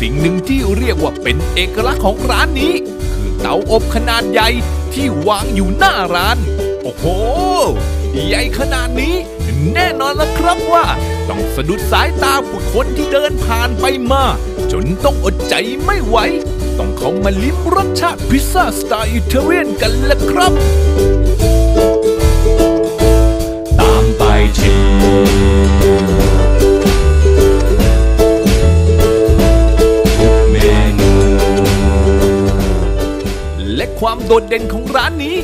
สิ่งหนึ่งที่เรียกว่าเป็นเอกลักษณ์ของร้านนี้ คือเตาอบขนาดใหญ่ที่วางอยู่หน้าร้าน โอ้โห ใหญ่ขนาดนี้ แน่นอนแล้วครับว่า ต้องสะดุดสายตาผู้คนที่เดินผ่านไปมา จนต้องอดใจไม่ไหว ต้องเข้ามาลิ้มรสชาติพิซซ่าสไตล์อิตาเลียนกันละครับ ตามไปชิมทุกเมนและความโดดเด่นของร้านนี้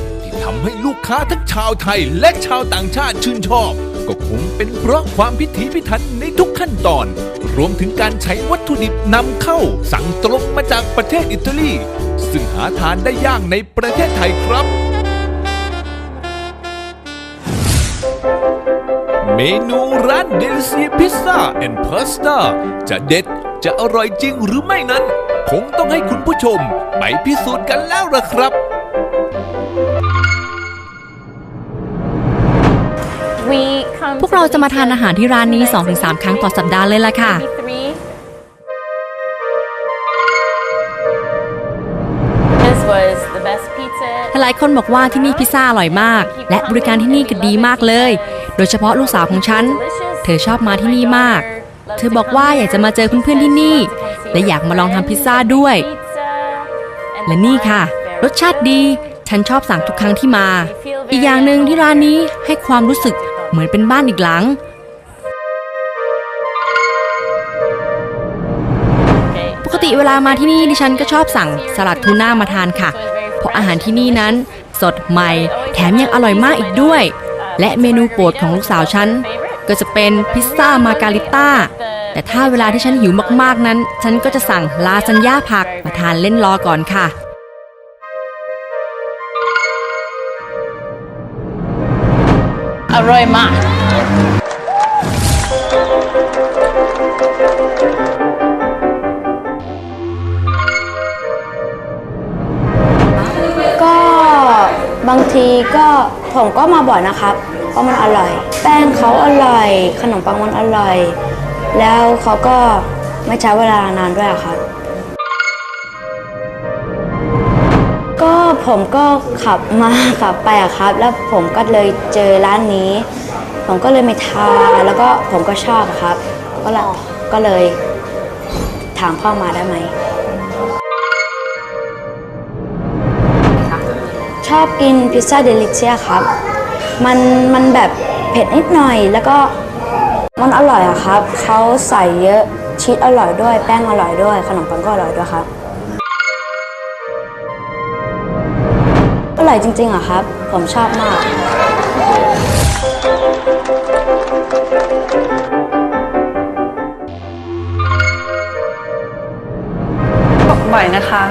กค้าทั้งชาวไทยและชาวต่างชาติชื่นชอบ ก็คงเป็นเพราะความพิถีพิถันในทุกขั้นตอน รวมถึงการใช้วัตถุดิบนำเข้าสั่งตรงมาจากประเทศอิตาลี ซึ่งหาทานได้ยากในประเทศไทยครับ เมนูร้านเดลิเซียพิซซ่าแอนด์พาสต้าจะเด็ดจะอร่อยจริงหรือไม่นั้น คงต้องให้คุณผู้ชมไปพิสูจน์กันแล้วละครับ พวกเราจะมาทานอาหารที่ร้านนี้ 2-3 ครั้งต่อสัปดาห์เลยล่ะค่ะ This was the best pizza. หลายคนบอกว่าที่นี่พิซซ่าอร่อยมาก และบริการที่นี่ก็ดีมากเลย โดยเฉพาะลูกสาวของฉัน เธอชอบมาที่นี่มาก เธอบอกว่าอยากจะมาเจอเพื่อนๆที่นี่ และอยากมาลองทำพิซซ่าด้วย และนี่ค่ะ รสชาติดี ฉันชอบสั่งทุกครั้งที่มา อีกอย่างหนึ่งที่ร้านนี้ให้ความรู้สึก เหมือนเป็นบ้านอีกหลัง ปกติเวลามาที่นี่ดิฉันก็ชอบสั่งสลัดทูน่ามาทานค่ะ เพราะอาหารที่นี่นั้นสดใหม่ แถมยังอร่อยมากอีกด้วย และเมนูโปรดของลูกสาวฉัน ก็จะเป็นพิซซ่ามาการิต้าแต่ถ้าเวลาที่ฉันหิวมากๆนั้น ฉันก็จะสั่งลาซานญ่าผักมาทานเล่นรอก่อนค่ะ อร่อยมากก็บางทีก็ผมก็มาบ่อยนะครับ เพราะมันอร่อย แป้งเขาอร่อย ขนมปังมันอร่อย แล้วเขาก็ไม่ใช้เวลานานด้วยอะครับ ผมก็ขับมาขับไปอะครับ แล้วผมก็เลยเจอร้านนี้ ผมก็เลยไม่ทานแล้วก็ผมก็ชอบอะครับ ก็เลยก็เลยถามพ่อมาได้ไหม ชอบกินพิซซ่าเดลิเชียครับ มันมันแบบเผ็ดนิดหน่อย แล้วก็มันอร่อยอะครับ เขาใส่เยอะชีสอร่อยด้วย แป้งอร่อยด้วย ขนมปังก็อร่อยด้วยครับ ร่อยจริงๆอะครับ ผมชอบมากบ่อยนะคะ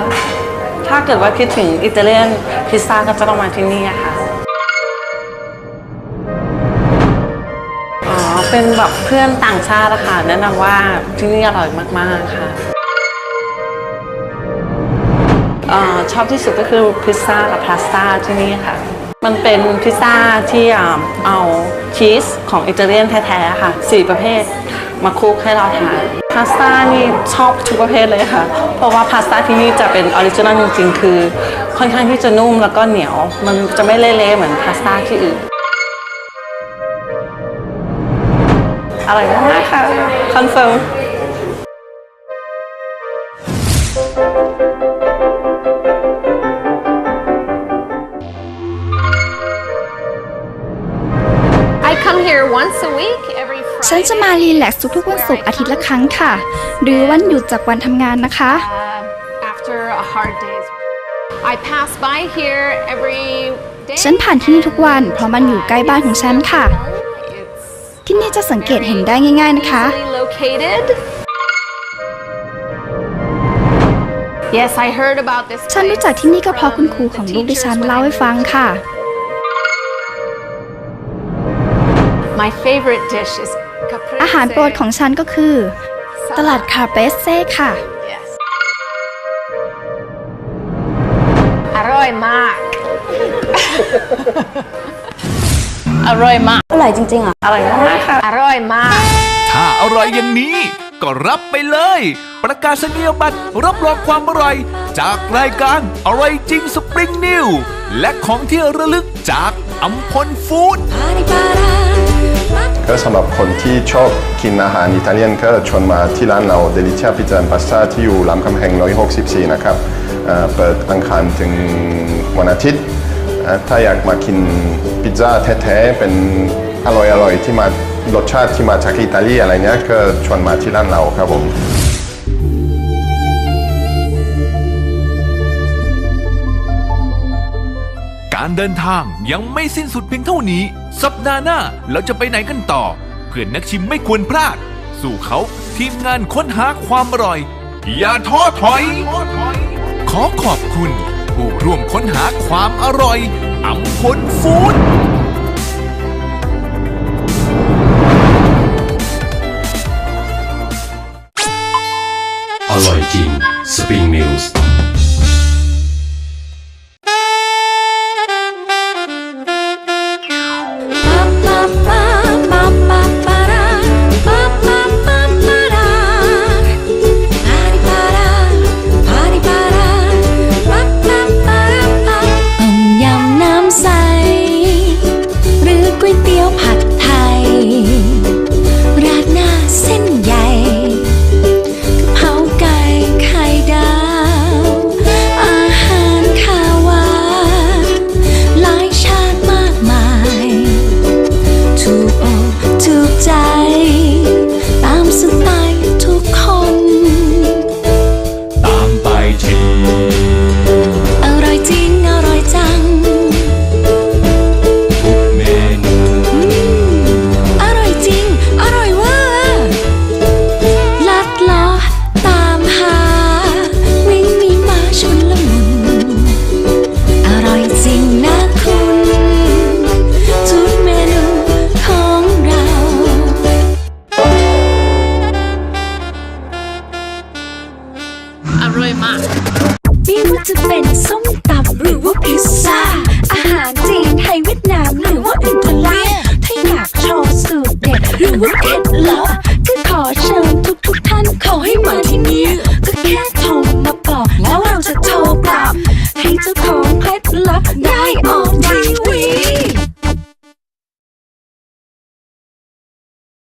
ถ้าเกิดว่าคิดถึงอิตาเลียนพิซซ่าก็จะต้องมาที่นี่อะค่ะ อ๋อ เป็นแบบเพื่อนต่างชาติอะค่ะ แนะนำว่าที่นี่อร่อยมากๆค่ะ ชอบที่สุดก็คือพิซซ่ากับพาสต้าที่นี่ค่ะ มันเป็นพิซซ่าที่อ่าเอาชีสของอิตาเลียนแท้ๆค่ะสี่ประเภทมาคลุกให้เราทานพาสต้านี่ชอบทุกประเภทเลยค่ะ เพราะว่าพาสต้าที่นี่จะเป็นออริจินอลจริงๆ คือ ค่อนข้างที่จะนุ่มแล้วก็เหนียว มันจะไม่เละๆเหมือนพาสต้าที่อื่นอร่อยมากๆค่ะคอนเฟิร์ม ฉัน Friday จะมารีแลกซ์ทุกๆวันศุกร์อาทิตย์ละครั้งค่ะ หรือวันหยุดจากวันทำงานนะคะ uh, after a hard day's I pass by here every day ฉันผ่านที่นี่ทุกวันเพราะมันอยู่ใกล้บ้านของฉันค่ะ It's ที่นี่จะสังเกตเห็นได้ง่าย ๆนะคะ easily located Yes I heard about this ฉันรู้จักที่นี่ก็เพราะคุณครูของลูกดิฉันเล่าให้ฟังค่ะ My favorite dish is caprese. อาหารโปรดของฉันก็คือ ตลาดคาเปสเซ่ค่ะ Yes. อร่อยมาก อร่อยมาก อร่อยจริงๆอะ อร่อยมากค่ะ อร่อยมาก ถ้าอร่อยอย่างนี้ ก็รับไปเลย ประกาศนียบัตรรับรองความอร่อย จากรายการอร่อยจริงสปริงนิวและของที่ระลึกจากอัมพลฟู้ด ก็สำหรับคนที่ชอบกินอาหารอิตาเลียนก็ชวนมาที่ร้านเรา Delicia Pizza and Pasta ที่อยู่รามคำแหง164 นะครับเปิดอังคารถึงวันอาทิตย์ ถ้าอยากมากินพิซซ่าแท้ๆ เป็นอร่อยๆ ที่มารสชาติที่มาจากอิตาลีอะไรเนี้ยก็ชวนมาที่ร้านเราครับผมการเดินทางยังไม่สิ้นสุดเพียงเท่านี้ สัปดาห์หน้าเราจะไปไหนกันต่อ เพื่อนนักชิมไม่ควรพลาด สู่เขาทีมงานค้นหาความอร่อย อย่าท้อถอย ขอขอบคุณ ผู้ร่วมค้นหาความอร่อยอัมพลฟู้ดอร่อยจริง สปริงนิวส์ เหรอก็ขอเชิญทุกทุกท่านขอให้มาที่นี่ ก็แค่โทรมาบอกแล้วเราจะโทรกลับ ให้เจ้าของเคล็ดลับได้ออกดี